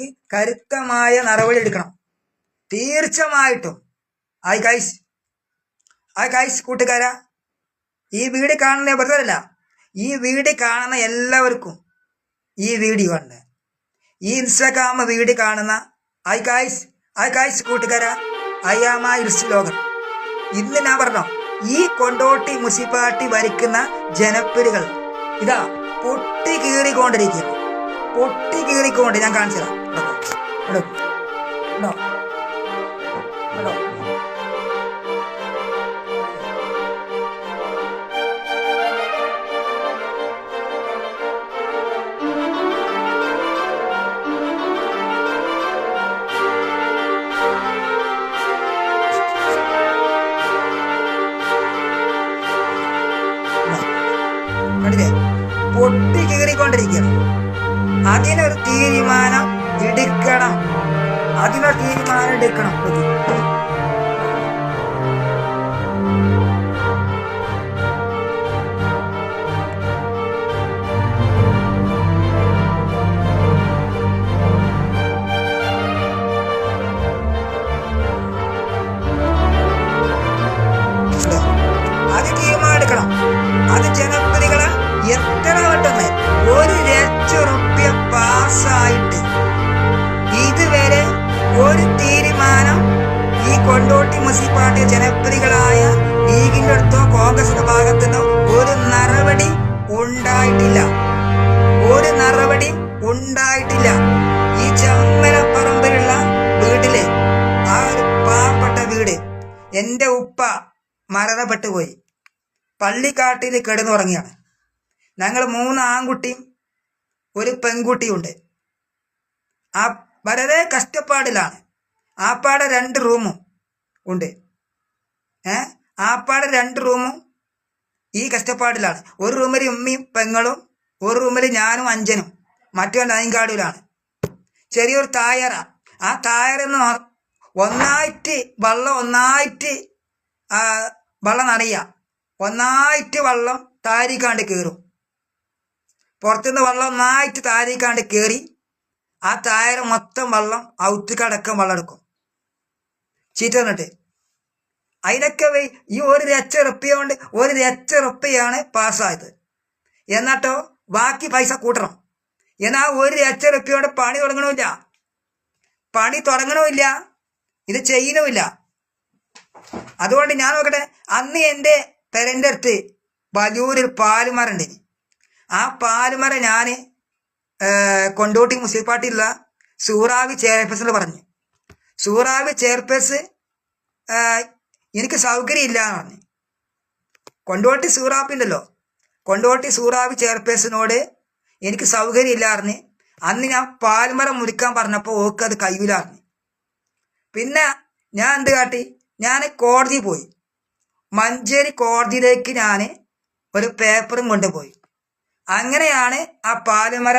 ബാക്കി കരുത്തമായ നടപടി എടുക്കണം. തീർച്ചയായിട്ടും. ഐ കൈസ് ഐ കൈസ് കൂട്ടുകാരാ. ഈ വീഡിയോ കാണുന്ന വെറുതെ ഈ വീഡിയോ കാണുന്ന എല്ലാവർക്കും ഈ വീഡിയോ ഉണ്ട്. ഈ ഇൻസ്റ്റാഗ്രാം വീഡിയോ കാണുന്ന ഐ കൈസ് ഐ കൈസ് കൂട്ടുകാരാ. ആം ആ ലോകർ ഇന്ന് ഞാൻ പറഞ്ഞോ ഈ കൊണ്ടോട്ടി മുനിസിപ്പാലിറ്റി ഭരിക്കുന്ന ജനപ്പിരികൾ ഇതാ പൊട്ടി കീറിക്കൊണ്ടിരിക്കുന്നു. പൊട്ടി കീറിക്കോണ്ട് ഞാൻ കാണിച്ചു തരാം. പൊട്ടി കീറിക്കൊണ്ടിരിക്കണം അതിനൊരു തീരുമാനം എടുക്കണം. അതിനൊരു തീരുമാനം എടുക്കണം. ജനപ്രതികളായ ലീഗിന്റെ അടുത്തോ കോൺഗ്രസിന്റെ ഭാഗത്തുനിന്നോ ഒരു നടപടി ഉണ്ടായിട്ടില്ല. ഒരു നടപടി ഉണ്ടായിട്ടില്ല. ഈ ചമ്മലപ്പറമ്പിലുള്ള വീട്ടിലെ ആ ഒരു പാവപ്പെട്ട വീട് എന്റെ ഉപ്പ മരണപ്പെട്ടു പോയി പള്ളിക്കാട്ടിൽ കിടന്നുറങ്ങിയാണ് ഞങ്ങൾ മൂന്ന് ആൺകുട്ടിയും ഒരു പെൺകുട്ടിയുണ്ട്. ആ വളരെ കഷ്ടപ്പാടിലാണ്. ആപ്പാടെ രണ്ട് റൂമും ഉണ്ട്. ഏ? ആപ്പാടെ രണ്ട് റൂമും ഈ കഷ്ടപ്പാടിലാണ്. ഒരു റൂമിൽ ഉമ്മയും പെങ്ങളും ഒരു റൂമിൽ ഞാനും അഞ്ചനും. മറ്റേ നൈങ്കാടിയിലാണ് ചെറിയൊരു തായറ. ആ തായറെന്ന് ഒന്നായിട്ട് വള്ളം ഒന്നായിട്ട് വെള്ളം നിറയുക ഒന്നായിട്ട് വെള്ളം താരിക്കാണ്ട് കയറും പുറത്തുനിന്ന് വള്ളം ഒന്നായിട്ട് താരിക്കാണ്ട് കയറി ആ തായര മൊത്തം വെള്ളം ഔത്തുക്കടക്കം വെള്ളം എടുക്കും ചീറ്റ് അതിനൊക്കെ ഈ ഒരു ലക്ഷം റുപ്യ കൊണ്ട് ഒരു ലക്ഷം റുപ്യയാണ് പാസ്സായത്. എന്നിട്ടോ? ബാക്കി പൈസ കൂട്ടണം. എന്നാൽ ഒരു ലക്ഷം റുപ്യ കൊണ്ട് പണി തുടങ്ങണമില്ല. പണി തുടങ്ങണമില്ല. ഇത് ചെയ്യണമില്ല അതുകൊണ്ട് ഞാൻ നോക്കട്ടെ അന്ന് എന്റെ പെരന്റെ അടുത്ത് വലിയൊരു പാലുമരം ഉണ്ട് ആ പാലുമര ഞാൻ കൊണ്ടോട്ടി മുനിസിപ്പാലിറ്റിയിലുള്ള സൂറാവി ചെയർപേഴ്സണോട് പറഞ്ഞു. സൂറാവി ചെയർപേഴ്സ് എനിക്ക് സൗകര്യം ഇല്ല എന്ന് പറഞ്ഞു കൊണ്ടോട്ടി സൂറാപ്പിണ്ടല്ലോ. കൊണ്ടോട്ടി സൂറാവി ചെയർപേഴ്സണോട് എനിക്ക് സൗകര്യം ഇല്ല അന്ന് ഞാൻ പാൽമരം മുറിക്കാൻ പറഞ്ഞപ്പോൾ ഓക്ക് അത് കയ്യിലാറിഞ്ഞു പിന്നെ ഞാൻ എന്ത് കാട്ടി? ഞാൻ കോടതി പോയി. മഞ്ചേരി കോടതിയിലേക്ക് ഞാൻ ഒരു പേപ്പറും കൊണ്ടുപോയി. അങ്ങനെയാണ് ആ പാലുമര